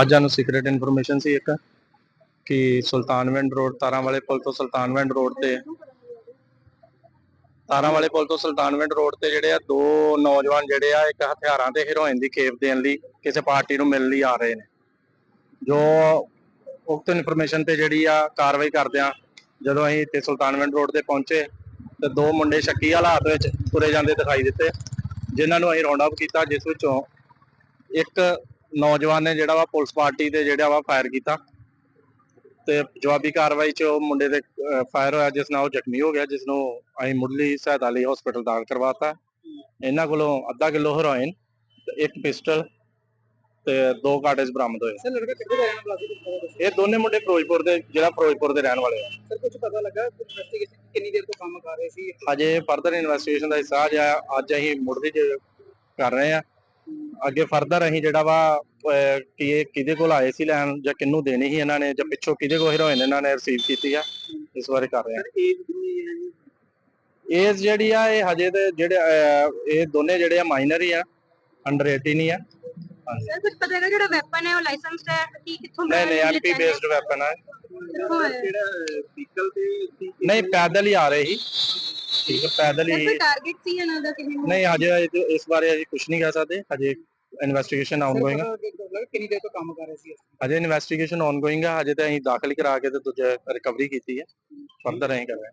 ਅੱਜ ਸਾਨੂੰ secret information ਸੀ ਇੱਕ ਕਿ ਸੁਲਤਾਨਵਿੰਡ ਰੋਡ ਤਾਰਾਂ ਵਾਲੇ ਪੁਲ ਤੋਂ ਸੁਲਤਾਨਵਿੰਡ ਰੋਡ ਤੇ ਤਾਰਾਂ ਵਾਲੇ ਪੁਲ ਤੋਂ ਸੁਲਤਾਨਵਿੰਡ ਰੋਡ ਤੇ ਜਿਹੜੇ ਆ, ਦੋ ਨੌਜਵਾਨ ਜਿਹੜੇ ਆ, ਇੱਕ ਹਥਿਆਰਾਂ ਤੇ ਹੈਰੋਇਨ ਦੀ ਖੇਪ ਦੇਣ ਲਈ ਕਿਸੇ ਪਾਰਟੀ ਨੂੰ ਮਿਲਣ ਲਈ ਆ ਰਹੇ ਨੇ। ਜੋ ਉਕਤ ਇਨਫੋਰਮੇਸ਼ਨ ਤੇ ਜਿਹੜੀ ਆ ਕਾਰਵਾਈ ਕਰਦਿਆਂ ਜਦੋਂ ਅਸੀਂ ਇੱਥੇ ਸੁਲਤਾਨਵਿੰਡ ਰੋਡ ਤੇ ਪਹੁੰਚੇ, ਤੇ ਦੋ ਮੁੰਡੇ ਸ਼ੱਕੀ ਹਾਲਾਤ ਵਿੱਚ ਤੁਰੇ ਜਾਂਦੇ ਦਿਖਾਈ ਦਿੱਤੇ, ਜਿਨ੍ਹਾਂ ਨੂੰ ਅਸੀਂ ਰੌਂਡ ਅਪ ਕੀਤਾ, ਜਿਸ ਵਿੱਚੋਂ ਇੱਕ ਨੌਜਵਾਨ ਨੇ ਜਿਹੜਾ ਵਾ ਪੁਲਿਸ ਪਾਰਟੀ ਤੇ ਜਿਹੜਾ ਵਾ ਫਾਇਰ ਕੀਤਾ ਤੇ ਜਵਾਬੀ ਕਾਰਵਾਈ ਚ ਉਹ ਮੁੰਡੇ ਦੇ ਫਾਇਰ ਹੋਇਆ ਜਿਸ ਨਾਲ ਉਹ ਜ਼ਖਮੀ ਹੋ ਗਿਆ ਜਿਸ ਨੂੰ ਅਸੀਂ ਮੁੱਢਲੀ ਸਹਾਇਤਾ ਲਈ ਹਸਪੀਟਲ ਦਾਖਲ ਕਰਵਾਤਾ। ਇਹਨਾਂ ਕੋਲੋਂ ਅੱਧਾ ਕਿਲੋ ਹੈਰੋਇਨ ਤੇ ਇੱਕ ਪਿਸਟਲ ਤੇ ਦੋ ਕਾਰਟੇਜ ਬਰਾਮਦ ਹੋਏ। ਸਰ ਲੜਕਾ ਕਿੱਥੇ ਦਾ ਰਹਿਣ ਵਾਲਾ ਸੀ? ਕੁਝ ਪਤਾ ਦੱਸੋ ਇਹ ਦੋਨੇ ਮੁੰਡੇ ਫਿਰੋਜ਼ਪੁਰ ਦੇ ਜਿਹੜਾ ਫਿਰੋਜ਼ਪੁਰ ਦੇ ਰਹਿਣ ਵਾਲੇ ਆ। ਸਰ ਕੁਝ ਪਤਾ ਲੱਗਾ ਇਨਵੈਸਟੀਗੇਸ਼ਨ ਕਿੰਨੀ ਦੇਰ ਤੋਂ ਕੰਮ ਕਰ ਰਹੇ ਸੀ? ਅਜੇ ਫਰਦਰ ਇਨਵੈਸਟੀਗੇਸ਼ਨ ਦਾ ਹਿੱਸਾ ਅੱਜ ਅਸੀਂ ਮੁੱਢਲੀ ਚ ਕਰ ਰਹੇ ਆ। ਅੱਗੇ ਫਰਦਰ ਅਸੀਂ ਜਿਹੜਾ ਵਾ ਕਿ ਇਹ ਕਿਹਦੇ ਕੋਲ ਆਏ ਸੀ ਲੈਣ ਜਾਂ ਕਿਹਨੂੰ ਦੇਣੀ ਸੀ ਇਹਨਾਂ ਨੇ ਜਾਂ ਪਿੱਛੋਂ ਕਿਹਦੇ ਕੋਲ ਹੈਰੋਇਨ ਇਹਨਾਂ ਨੇ ਰਿਸੀਵ ਕੀਤੀ ਆ ਇਸ ਬਾਰੇ ਕਰ ਰਹੇ ਆ। ਕਿੰਨੀ ਹੈ ਏਜ ਜਿਹੜੀ ਆ ਇਹ ਹਜੇ ਤੇ ਜਿਹੜੇ ਇਹ ਦੋਨੇ ਜਿਹੜੇ ਆ ਮਾਈਨਰ ਹੀ ਆ ਅੰਡਰ 18 ਹੀ ਆ। ਸਰ ਕੁਝ ਪਤਾ ਹੈਗਾ ਜਿਹੜਾ ਵੈਪਨ ਹੈ ਉਹ ਲਾਇਸੈਂਸਡ ਹੈ? ਕੀ ਕਿੱਥੋਂ ਨਹੀਂ ਨਹੀਂ ਐਮਪੀ ਬੇਸਡ ਵੈਪਨ ਆ ਕਿੱਥੋਂ ਆਇਆ? ਜਿਹੜਾ ਵਹੀਕਲ ਤੇ ਸੀ? ਨਹੀਂ ਪੈਦਲ ਹੀ ਆ ਰਹੇ। ਸੀ ਠੀਕ ਹੈ ਪੈਦਲ ਸਰ ਹੀ ਕੋਈ ਟਾਰਗੇਟ ਸੀ ਇਹਨਾਂ ਦਾ ਕਿਵੇਂ ਨਹੀਂ ਹਜੇ ਇਹ- ਇਸ ਬਾਰੇ ਅਜੇ ਕੁਝ ਨਹੀਂ ਕਹਿ ਸਕਦੇ। ਹਜੇ ਇਨਵੈਸਟੀਗੇਸ਼ਨ ਆਨਗੋਇੰਗ ਆ। ਕਿੰਨੀ ਦੇਰ ਤੋਂ ਕੰਮ ਕਰ ਰਹੇ ਸੀ ਹਜੇ ਇਨਵੈਸਟੀਗੇਸ਼ਨ ਆਨਗੋਇੰਗ ਆ ਹਜੇ ਤਾਂ ਅਸੀਂ ਦਾਖਲ ਕਰਾ ਕੇ ਤੇ ਦੂਜਾ ਰਿਕਵਰੀ ਕੀਤੀ ਹੈ। ਫਰਦਰ ਅਸੀਂ ਕਰ ਰਹੇ ਹਾਂ।